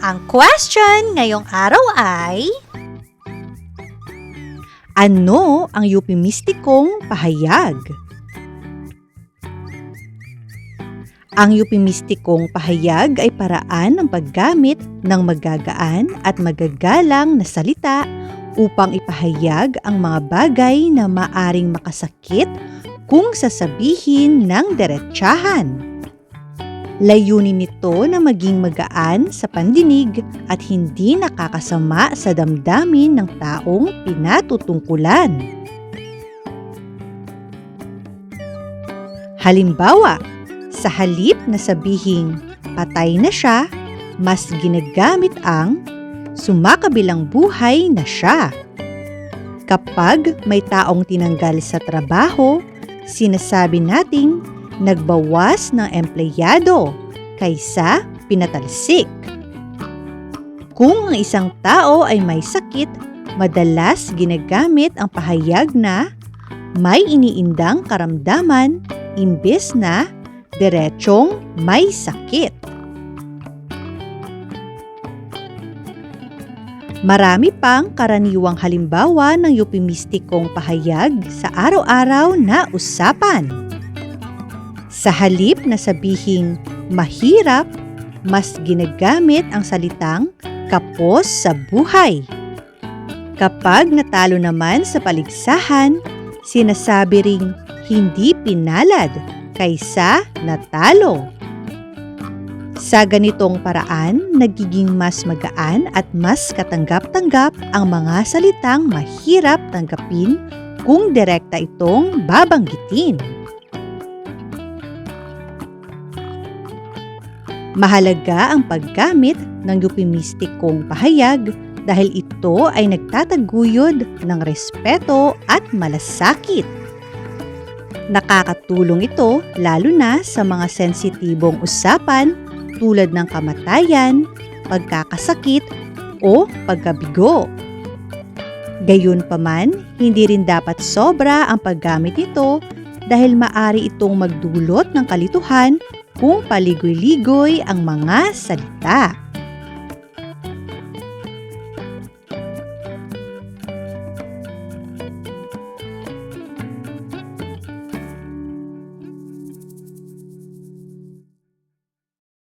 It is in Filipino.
Ang question ngayong araw ay... Ano ang euphemistikong pahayag? Ang euphemistikong pahayag ay paraan ng paggamit ng magagaan at magagalang na salita upang ipahayag ang mga bagay na maaring makasakit kung sasabihin ng diretsahan. Layunin nito na maging magaan sa pandinig at hindi nakakasama sa damdamin ng taong pinatutungkulan. Halimbawa, sa halip na sabihing patay na siya, mas ginagamit ang sumakabilang buhay na siya. Kapag may taong tinanggal sa trabaho, sinasabi nating nagbawas ng empleyado kaysa pinatalsik. Kung ang isang tao ay may sakit, madalas ginagamit ang pahayag na may iniindang karamdaman imbes na diretsong may sakit. Marami pang karaniwang halimbawa ng euphemistikong pahayag sa araw-araw na usapan. Sa halip na sabihing mahirap, mas ginagamit ang salitang kapos sa buhay. Kapag natalo naman sa paligsahan, sinasabi ring hindi pinalad kaysa natalo. Sa ganitong paraan, nagiging mas magaan at mas katanggap-tanggap ang mga salitang mahirap tanggapin kung direkta itong babanggitin. Mahalaga ang paggamit ng euphemistikong pahayag dahil ito ay nagtataguyod ng respeto at malasakit. Nakakatulong ito lalo na sa mga sensitibong usapan tulad ng kamatayan, pagkakasakit, o pagkabigo. Gayunpaman, hindi rin dapat sobra ang paggamit nito dahil maari itong magdulot ng kalituhan kung paligoy-ligoy ang mga salita.